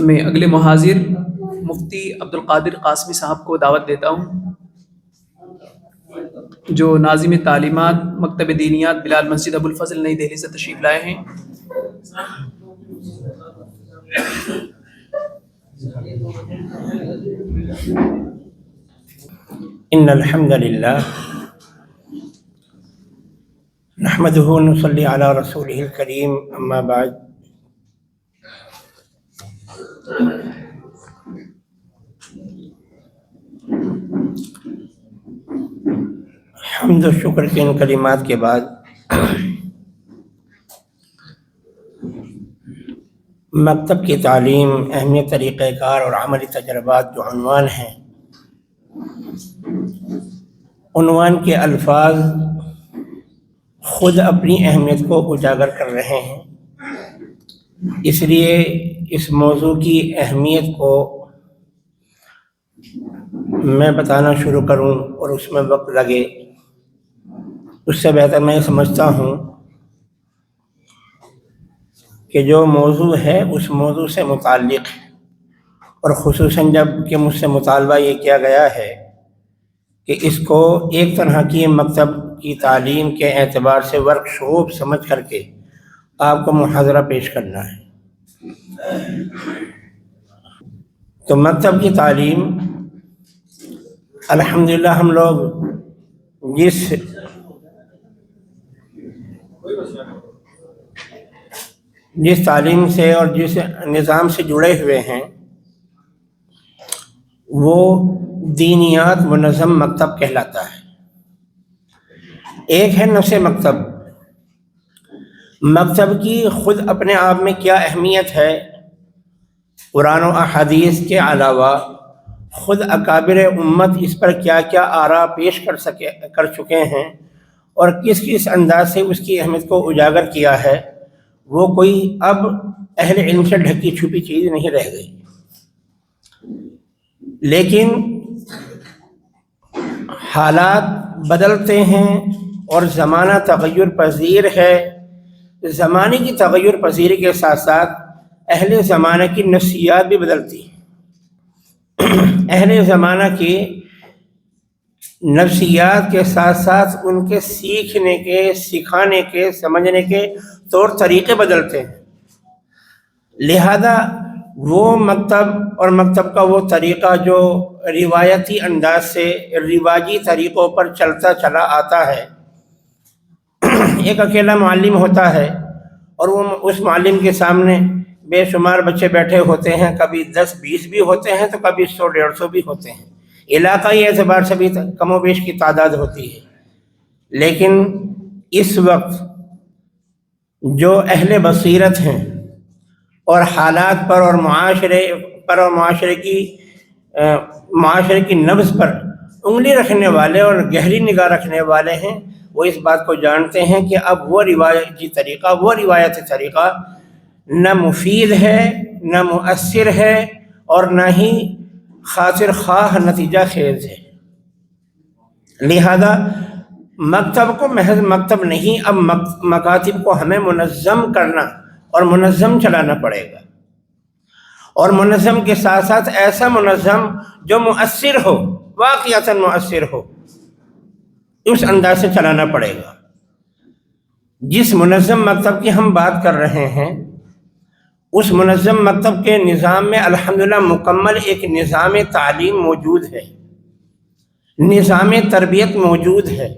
میں اگلے محاذر مفتی عبد القادر قاسمی صاحب کو دعوت دیتا ہوں، جو ناظم تعلیمات، مکتب دینیات، بلال مسجد ابو الفضل نئی دہلی سے تشریف لائے ہیں۔ ان الحمد لله نحمده ونصلي على رسوله الكريم اما بعد۔ حمد و شکر کے ان کلمات کے بعد مکتب کی تعلیم، اہمیت طریقہ کار اور عملی تجربات جو عنوان ہیں، عنوان کے الفاظ خود اپنی اہمیت کو اجاگر کر رہے ہیں۔ اس لیے اس موضوع کی اہمیت کو میں بتانا شروع کروں اور اس میں وقت لگے۔ اس سے بہتر میں سمجھتا ہوں کہ جو موضوع ہے اس موضوع سے متعلق اور خصوصاً جبکہ مجھ سے مطالبہ یہ کیا گیا ہے کہ اس کو ایک طرح کی مکتب کی تعلیم کے اعتبار سے ورک شاپ سمجھ کر کے آپ کو محاضرہ پیش کرنا ہے۔ تو مکتب کی تعلیم، الحمدللہ ہم لوگ جس جس تعلیم سے اور جس نظام سے جڑے ہوئے ہیں، وہ دینیات منظم مکتب کہلاتا ہے۔ ایک ہے نفس مکتب۔ مکتب کی خود اپنے آپ میں کیا اہمیت ہے؟ قرآن و احادیث کے علاوہ خود اکابر امت اس پر کیا کیا آرا پیش کر سکے، کر چکے ہیں؟ اور کس کس انداز سے اس کی اہمیت کو اجاگر کیا ہے؟ وہ کوئی اب اہل علم سے ڈھکی چھپی چیز نہیں رہ گئی۔ لیکن حالات بدلتے ہیں اور زمانہ تغیر پذیر ہے۔ زمانے کی تغیر پذیری کے ساتھ ساتھ اہل زمانہ کی نفسیات بھی بدلتی اہل زمانہ کی نفسیات کے ساتھ ساتھ ان کے سیکھنے کے، سکھانے کے، سمجھنے کے طور طریقے بدلتے ہیں۔ لہذا وہ مکتب اور مکتب کا وہ طریقہ جو روایتی انداز سے رواجی طریقوں پر چلتا چلا آتا ہے ایک اکیلا معلم ہوتا ہے اور وہ اس معلم کے سامنے بے شمار بچے بیٹھے ہوتے ہیں، کبھی دس، بیس بھی ہوتے ہیں تو کبھی سو، ڈیڑھ سو بھی ہوتے ہیں۔ علاقائی اعتبار سے بھی کم و بیش کی تعداد ہوتی ہے۔ لیکن اس وقت جو اہل بصیرت ہیں اور حالات پر اور معاشرے پر اور معاشرے کی معاشرے کی نبض پر انگلی رکھنے والے اور گہری نگاہ رکھنے والے ہیں وہ اس بات کو جانتے ہیں کہ اب وہ روایتی طریقہ، وہ روایتی طریقہ نہ مفید ہے، نہ مؤثر ہے اور نہ ہی خاطر خواہ نتیجہ خیز ہے۔ لہذا مکتب کو محض مکتب نہیں، اب مکاتب کو ہمیں منظم کرنا اور منظم چلانا پڑے گا۔ اور منظم کے ساتھ ساتھ ایسا منظم جو مؤثر ہو واقعات مؤثر ہو۔ اس انداز سے چلانا پڑے گا۔ جس منظم مکتب کی ہم بات کر رہے ہیں، اس منظم مکتب کے نظام میں الحمدللہ مکمل ایک نظام تعلیم موجود ہے۔ نظام تربیت موجود ہے۔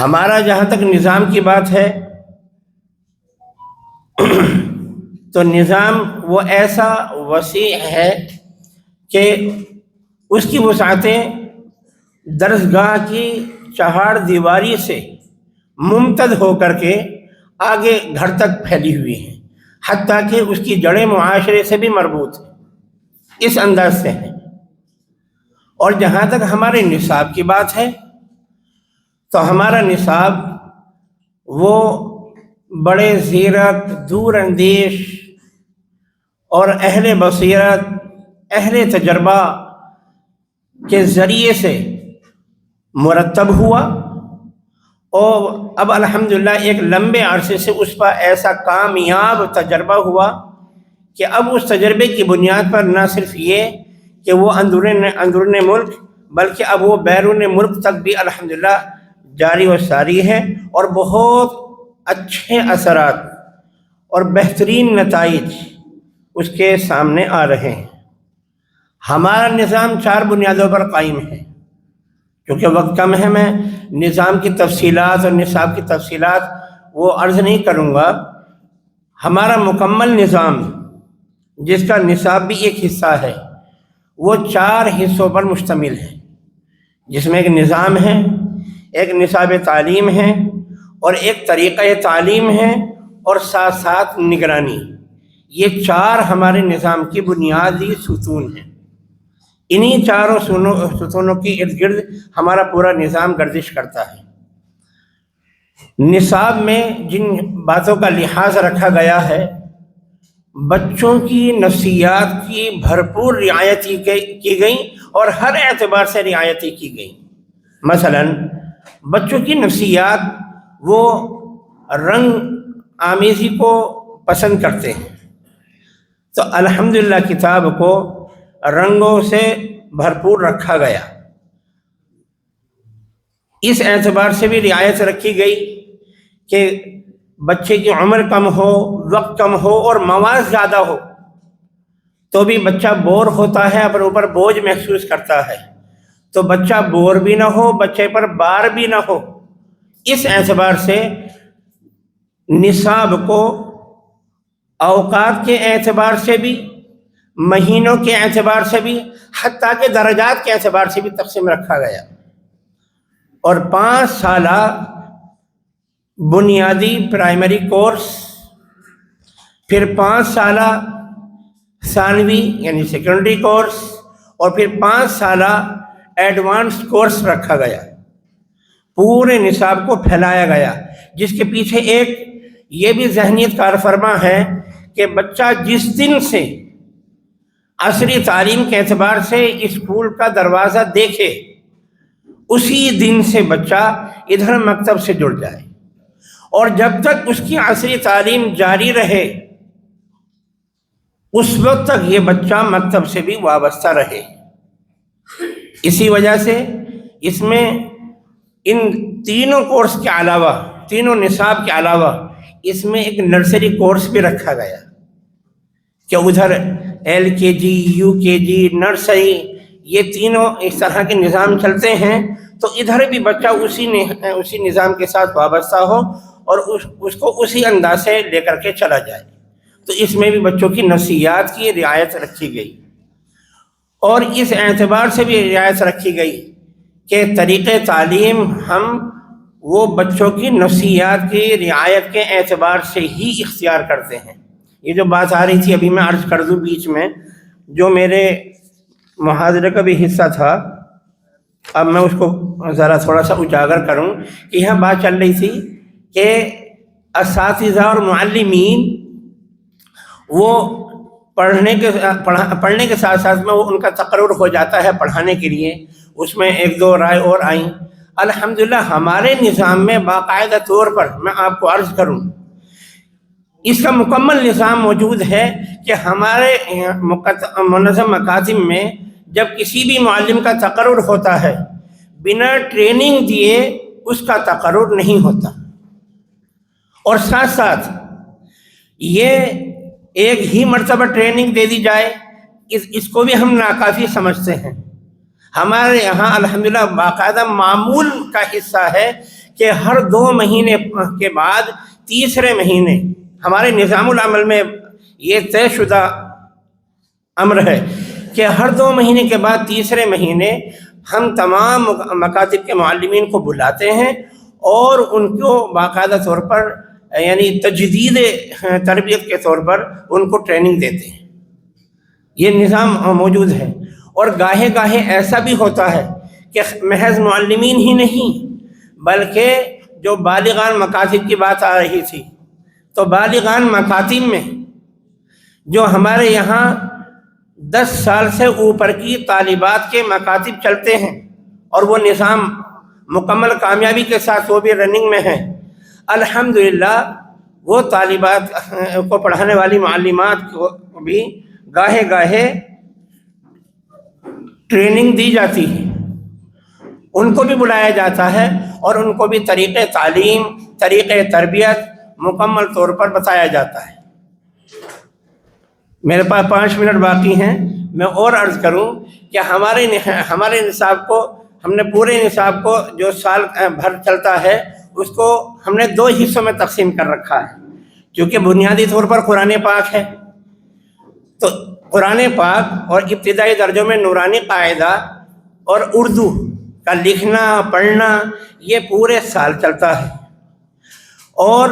ہمارا جہاں تک نظام کی بات ہے، تو نظام وہ ایسا وسیع ہے کہ اس کی وسعتیں درسگاہ کی چہاڑ دیواری سے ممتد ہو کر کے آگے گھر تک پھیلی ہوئی ہیں، حتیٰ کہ اس کی جڑیں معاشرے سے بھی مربوط ہیں۔ اس انداز سے ہیں۔ اور جہاں تک ہمارے نصاب کی بات ہے، تو ہمارا نصاب وہ بڑے زیرت، دور اندیش اور اہل بصیرت، اہل تجربہ کے ذریعے سے مرتب ہوا اور اب الحمدللہ ایک لمبے عرصے سے اس پر ایسا کامیاب تجربہ ہوا کہ اب اس تجربے کی بنیاد پر نہ صرف یہ کہ وہ اندرون اندرون ملک، بلکہ اب وہ بیرون ملک تک بھی الحمدللہ جاری و ساری ہے اور بہت اچھے اثرات اور بہترین نتائج اس کے سامنے آ رہے ہیں۔ ہمارا نظام چار بنیادوں پر قائم ہے۔ کیونکہ وقت کم ہے، میں نظام کی تفصیلات اور نصاب کی تفصیلات وہ عرض نہیں کروں گا۔ ہمارا مکمل نظام، جس کا نصاب بھی ایک حصہ ہے، وہ چار حصوں پر مشتمل ہے۔ جس میں ایک نظام ہے، ایک نصاب تعلیم ہے، اور ایک طریقہ تعلیم ہے، اور ساتھ ساتھ نگرانی۔ یہ چار ہمارے نظام کی بنیادی ستون ہیں۔ انہی چاروں سونوں ستونوں کی ارد گرد ہمارا پورا نظام گردش کرتا ہے۔ نصاب میں جن باتوں کا لحاظ رکھا گیا ہے، بچوں کی نفسیات کی بھرپور رعایتی کی گئی اور ہر اعتبار سے رعایتی کی گئی مثلا، بچوں کی نفسیات وہ رنگ آمیزی کو پسند کرتے ہیں۔ تو الحمدللہ کتاب کو رنگوں سے بھرپور رکھا گیا۔ اس اعتبار سے بھی رعایت رکھی گئی کہ بچے کی عمر کم ہو، وقت کم ہو اور مواد زیادہ ہو، تو بھی بچہ بور ہوتا ہے، اپنے اوپر بوجھ محسوس کرتا ہے۔ تو بچہ بور بھی نہ ہو، بچے پر بار بھی نہ ہو۔ اس اعتبار سے نصاب کو اوقات کے اعتبار سے بھی مہینوں کے اعتبار سے بھی، حتیٰ کہ درجات کے اعتبار سے بھی تقسیم رکھا گیا۔ اور پانچ سالہ بنیادی پرائمری کورس، پھر پانچ سالہ ثانوی یعنی سیکنڈری کورس، اور پھر پانچ سالہ ایڈوانس کورس رکھا گیا۔ پورے نصاب کو پھیلایا گیا، جس کے پیچھے ایک یہ بھی ذہنیت کار فرما ہے کہ بچہ جس دن سے عصری تعلیم کے اعتبار سے اسکول کا دروازہ دیکھے، اسی دن سے بچہ ادھر مکتب سے جڑ جائے۔ اور جب تک اس کی عصری تعلیم جاری رہے، اس وقت تک یہ بچہ مکتب سے بھی وابستہ رہے۔ اسی وجہ سے اس میں ان تینوں کورس کے علاوہ، تینوں نصاب کے علاوہ اس میں ایک نرسری کورس بھی رکھا گیا کہ ادھر ایل کے جی یو کے جی نرسری یہ تینوں اس طرح کے نظام چلتے ہیں۔ تو ادھر بھی بچہ اسی اسی نظام کے ساتھ وابستہ ہو اور اس اس کو اسی انداز سے لے کر کے چلا جائے۔ تو اس میں بھی بچوں کی نصیحت کی رعایت رکھی گئی۔ اور اس اعتبار سے بھی رعایت رکھی گئی کہ طریقۂ تعلیم ہم وہ بچوں کی نفسیات کی رعایت کے اعتبار سے ہی اختیار کرتے ہیں۔ یہ جو بات آ رہی تھی ابھی میں عرض کر دوں بیچ میں، جو میرے محاذرے کا بھی حصہ تھا، اب میں اس کو ذرا تھوڑا سا اجاگر کروں۔ کہ یہاں بات چل رہی تھی کہ اساتذہ اور معلمین، وہ پڑھنے کے پڑھنے کے ساتھ ساتھ میں وہ ان کا تقرر ہو جاتا ہے پڑھانے کے لیے۔ اس میں ایک دو رائے اور آئیں۔ الحمدللہ ہمارے نظام میں باقاعدہ طور پر میں آپ کو عرض کروں اس کا مکمل نظام موجود ہے کہ ہمارے منظم مکاتب میں جب کسی بھی معلم کا تقرر ہوتا ہے، بنا ٹریننگ دیے اس کا تقرر نہیں ہوتا۔ اور ساتھ ساتھ یہ ایک ہی مرتبہ ٹریننگ دے دی جائے، اس اس کو بھی ہم ناکافی سمجھتے ہیں۔ ہمارے یہاں الحمدللہ باقاعدہ معمول کا حصہ ہے کہ ہر دو مہینے کے بعد تیسرے مہینے ہمارے نظام العمل میں یہ طے شدہ امر ہے کہ ہر دو مہینے کے بعد تیسرے مہینے ہم تمام مکاتب کے معلمین کو بلاتے ہیں اور ان کو باقاعدہ طور پر یعنی تجدید تربیت کے طور پر ان کو ٹریننگ دیتے ہیں۔ یہ نظام موجود ہے۔ اور گاہے گاہے ایسا بھی ہوتا ہے کہ محض معلمین ہی نہیں، بلکہ جو بالغان مکاتب کی بات آ رہی تھی تو بالغان مکاتب میں، جو ہمارے یہاں دس سال سے اوپر کی طالبات کے مکاتب چلتے ہیں اور وہ نظام مکمل کامیابی کے ساتھ وہ بھی رننگ میں ہیں۔ الحمدللہ، وہ طالبات کو پڑھانے والی معلمات کو بھی گاہے گاہے ٹریننگ دی جاتی ہے۔ ان کو بھی بلایا جاتا ہے اور ان کو بھی طریقۂ تعلیم طریقۂ تربیت مکمل طور پر بتایا جاتا ہے۔ میرے پاس پانچ منٹ باقی ہیں۔ میں اور عرض کروں کہ ہمارے ہمارے نصاب کو، ہم نے پورے نصاب کو جو سال بھر چلتا ہے، اس کو ہم نے دو حصوں میں تقسیم کر رکھا ہے۔ کیونکہ بنیادی طور پر قرآن پاک ہے۔ تو قرآن پاک اور ابتدائی درجوں میں نورانی قاعدہ اور اردو کا لکھنا، پڑھنا، یہ پورے سال چلتا ہے۔ اور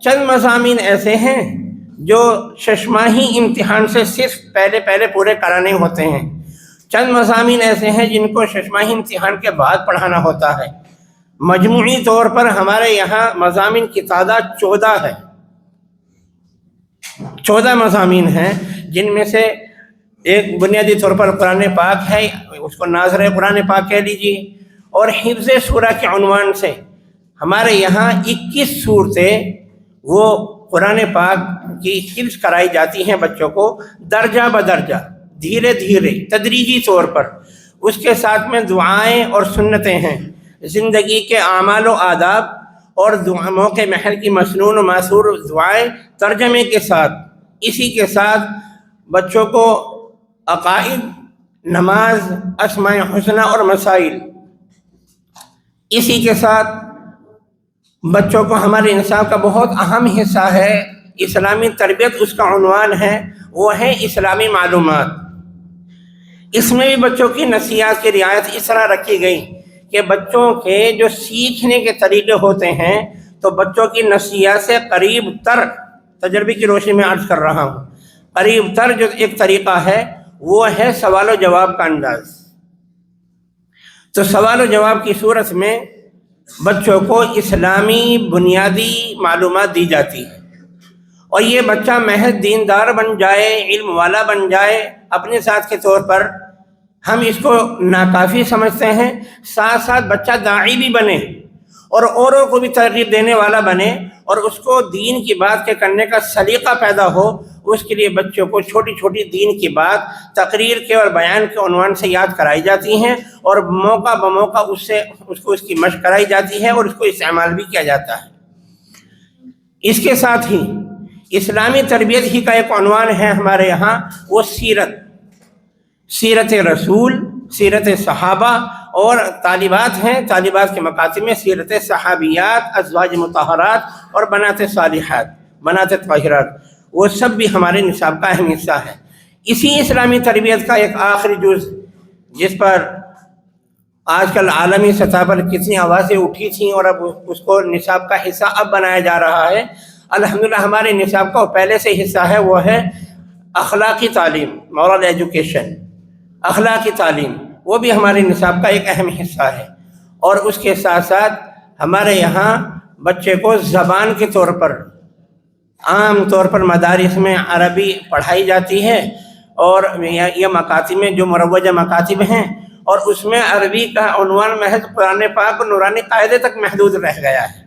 چند مضامین ایسے ہیں جو ششماہی امتحان سے صرف پہلے پہلے پورے کرانے ہوتے ہیں۔ چند مضامین ایسے ہیں جن کو ششماہی امتحان کے بعد پڑھانا ہوتا ہے۔ مجموعی طور پر ہمارے یہاں مضامین کی تعداد چودہ ہے۔ چودہ مضامین ہیں جن میں سے ایک بنیادی طور پر قرآن پاک ہے، اس کو ناظر قرآن پاک کہہ لیجیے اور حفظ سورہ کے عنوان سے ہمارے یہاں اکیس صورتیں وہ قرآن پاک کی حفظ کرائی جاتی ہیں بچوں کو درجہ بدرجہ، دھیرے دھیرے، تدریجی طور پر۔ اس کے ساتھ میں دعائیں اور سنتیں ہیں۔ زندگی کے اعمال و آداب اور موقع محل کی مصنون و معصور دعائیں ترجمے کے ساتھ۔ اسی کے ساتھ بچوں کو عقائد، نماز، اسماء حسنہ اور مسائل۔ اسی کے ساتھ بچوں کو ہمارے انصاف کا بہت اہم حصہ ہے۔ اسلامی تربیت اس کا عنوان ہے، وہ ہے اسلامی معلومات۔ اس میں بھی بچوں کی نصیحت کی رعایت اس طرح رکھی گئی کہ بچوں کے جو سیکھنے کے طریقے ہوتے ہیں، تو بچوں کی نصیحت سے قریب تر، تجربے کی روشنی میں عرض کر رہا ہوں۔ قریب تر جو ایک طریقہ ہے، وہ ہے سوال و جواب کا انداز۔ تو سوال و جواب کی صورت میں بچوں کو اسلامی بنیادی معلومات دی جاتی ہے اور یہ بچہ محض دیندار بن جائے، علم والا بن جائے، اپنے ساتھ کے طور پر ہم اس کو ناکافی سمجھتے ہیں۔ ساتھ ساتھ بچہ داعی بھی بنے۔ اور اوروں کو بھی ترغیب دینے والا بنے اور اس کو دین کی بات کے کرنے کا سلیقہ پیدا ہو، اس کے لیے بچوں کو چھوٹی چھوٹی دین کی بات، تقریر کے اور بیان کے عنوان سے یاد کرائی جاتی ہیں اور موقع بموقع اس سے، اس کو اس کی مشق کرائی جاتی ہے اور اس کو استعمال بھی کیا جاتا ہے۔ اس کے ساتھ ہی اسلامی تربیت ہی کا ایک عنوان ہے ہمارے یہاں، وہ سیرت۔ سیرت رسول، سیرت صحابہ اور طالبات ہیں، طالبات کے مقاصد میں سیرت صحابیات، ازواج متحرات اور بنات صالحات، بنات طاہرات، وہ سب بھی ہمارے نصاب کا اہم حصہ ہے اسی اسلامی تربیت کا ایک آخری جز، جس پر آج کل عالمی سطح پر کتنی آوازیں اٹھی تھیں اور اب اس کو نصاب کا حصہ اب بنایا جا رہا ہے۔ الحمدللہ، ہمارے نصاب کا پہلے سے حصہ ہے، وہ ہے اخلاقی تعلیم مورل ایجوکیشن اخلاقی تعلیم۔ وہ بھی ہمارے نصاب کا ایک اہم حصہ ہے۔ اور اس کے ساتھ ساتھ ہمارے یہاں بچے کو زبان کے طور پر، عام طور پر مدارس میں عربی پڑھائی جاتی ہے اور یہ مکاتب جو مروجہ مکاتب ہیں، اور اس میں عربی کا عنوان محض قرآن پاک نورانی قاعدے تک محدود رہ گیا ہے۔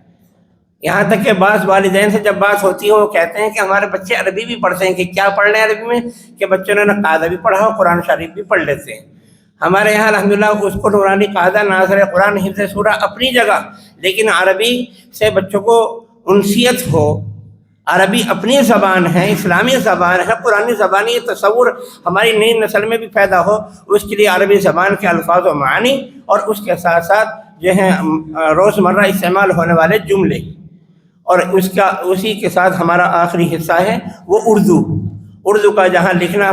یہاں تک کہ بعض والدین سے جب بات ہوتی ہے، وہ کہتے ہیں کہ ہمارے بچے عربی بھی پڑھتے ہیں، کہ کیا پڑھ لیں عربی میں؟ کہ بچوں نے قاعدہ بھی پڑھا اور قرآن شریف بھی پڑھ لیتے ہیں۔ ہمارے یہاں الحمدللہ اس کو نورانی قاعدہ ناظر قرآن حفظ سورہ اپنی جگہ، لیکن عربی سے بچوں کو انسیت ہو، عربی اپنی زبان ہے، اسلامی زبان ہے قرآن زبان، یہ تصور ہماری نئی نسل میں بھی پیدا ہو، اس کے لیے عربی زبان کے الفاظ و معنی اور اس کے ساتھ ساتھ جو ہیں روزمرہ استعمال ہونے والے جملے۔ اور اس کا، اسی کے ساتھ ہمارا آخری حصہ ہے، وہ اردو۔ اردو کا جہاں لکھنا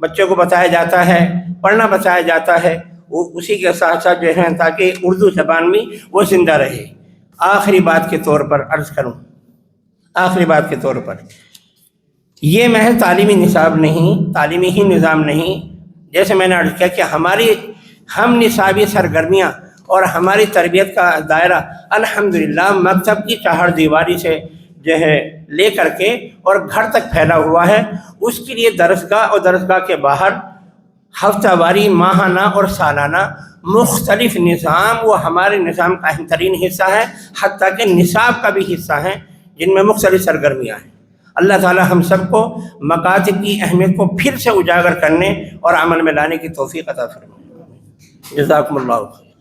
بچوں کو بتایا جاتا ہے پڑھنا بتایا جاتا ہے، وہ اسی کے ساتھ ساتھ جو ہے تاکہ اردو زبان بھی وہ زندہ رہے۔ آخری بات کے طور پر عرض کروں۔ آخری بات کے طور پر۔ یہ محض تعلیمی نصاب نہیں، تعلیمی ہی نظام نہیں۔ جیسے میں نے عرض کیا کہ ہماری، ہم نصابی سرگرمیاں اور ہماری تربیت کا دائرہ الحمدللہ مکتب کی چہار دیواری سے جو ہے لے کر کے اور گھر تک پھیلا ہوا ہے۔ اس کے لیے درسگاہ اور درسگاہ کے باہر ہفتہ واری، ماہانہ اور سالانہ مختلف نظام وہ ہمارے نظام کا اہم ترین حصہ ہے، حتیٰ کہ نصاب کا بھی حصہ ہیں جن میں مختلف سرگرمیاں ہیں۔ اللہ تعالی ہم سب کو مکاتب کی اہمیت کو پھر سے اجاگر کرنے اور عمل میں لانے کی توفیق عطا فرمائے۔ جزاکم اللہ خیر۔